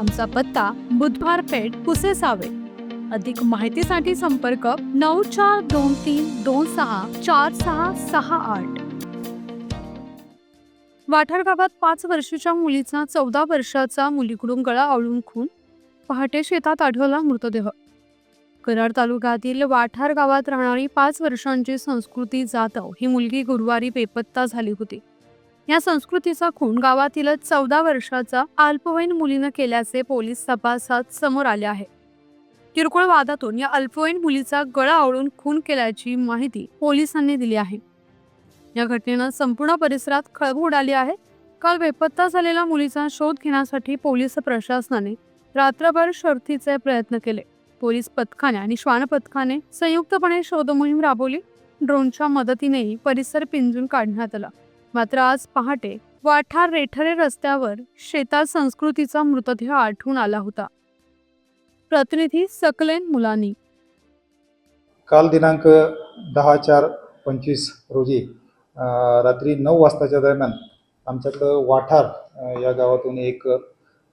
आमचा पत्ता बुधवार पेठ पुसेसावे अधिक माहितीसाठी संपर्क नऊ चार दोन तीन दोन सहा चार सहा सहा आठ. वाठार गावात पाच वर्षाच्या मुलीचा चौदा वर्षाचा मुलीकडून गळा आवळून खून. पहाटे शेतात आढळला मृतदेह. कराड तालुक्यातील वाठार गावात राहणारी पाच वर्षांची संस्कृती जाधव ही मुलगी गुरुवारी बेपत्ता झाली होती. या संस्कृतीचा खून गावातील चौदा वर्षाचा अल्पवयीन मुलीनं केल्याचे पोलीस तपासात समोर आले आहे. किरकोळ वादातून या अल्पवयीन मुलीचा गळा आवळून खून केल्याची माहिती पोलिसांनी दिली आहे. या घटनेनं संपूर्ण परिसरात खळबळ उडाली आहे. काल बेपत्ता झालेल्या मुलीचा शोध घेण्यासाठी पोलीस प्रशासनाने रात्रभर शर्थीचे प्रयत्न केले. पोलीस पथकाने आणि श्वान पथकाने संयुक्तपणे शोधमोहीम राबवली. ड्रोनच्या मदतीनेही परिसर पिंजून काढण्यात आला. मात्र आज पहाटे वाठार रेठरे रस्त्यावर शेतात संस्कृतीचा मृतदेह आढळून आला होता. प्रतिनिधी सकलेन मुलानी. काल दिनांक दहा चार पंचवीस रोजी रात्री नऊ वाजताच्या दरम्यान आमच्याकडं वाठार या गावातून एक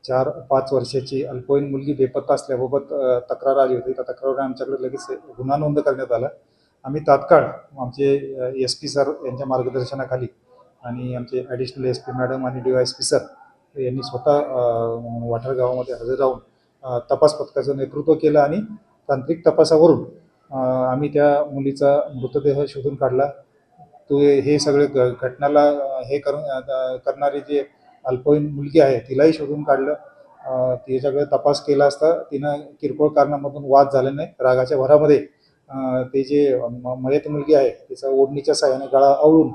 चार पाच वर्षाची अल्पवयीन मुलगी बेपत्ता असल्याबाबत तक्रार आली होती. त्या तक्रारवर आमच्याकडे लगेच गुन्हा नोंद करण्यात आला. आम्ही तात्काळ आमचे एस पी सर यांच्या मार्गदर्शनाखाली आणि आमचे ॲडिशनल एस पी मॅडम आणि डी एस पी सर यांनी स्वतः वाठार गावामध्ये हजर राहून तपास पथकाचं नेतृत्व केलं आणि तांत्रिक तपासावरून आम्ही त्या मुलीचा मृतदेह शोधून काढला. तो हे सगळे घ- घटनाला हे करून करणारी जे अल्पवयीन मुलगी आहे तिलाही शोधून काढलं. तिच्याकडे तपास केला असता तिनं किरकोळ कारणामधून वाद झाले नाही. रागाच्या भरामध्ये ते जे मयत मुलगी आहे तिचा ओढणीच्या साह्याने गळा आवळून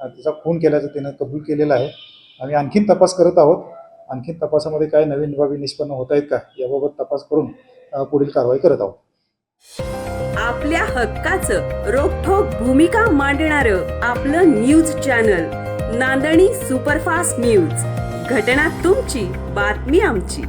तिचा खून केल्याचं तिनं कबूल केलेलं आहे. आम्ही आणखीन तपास करत आहोत. आणखीन तपासामध्ये काय नवीन बाबी निष्पन्न होत आहेत का याबाबत तपास करून पुढील कारवाई करत आहोत. आपल्या हक्काचं रोखोक भूमिका मांडणार आपलं news channel Nandani superfast news. घटना तुमची बातमी आमची.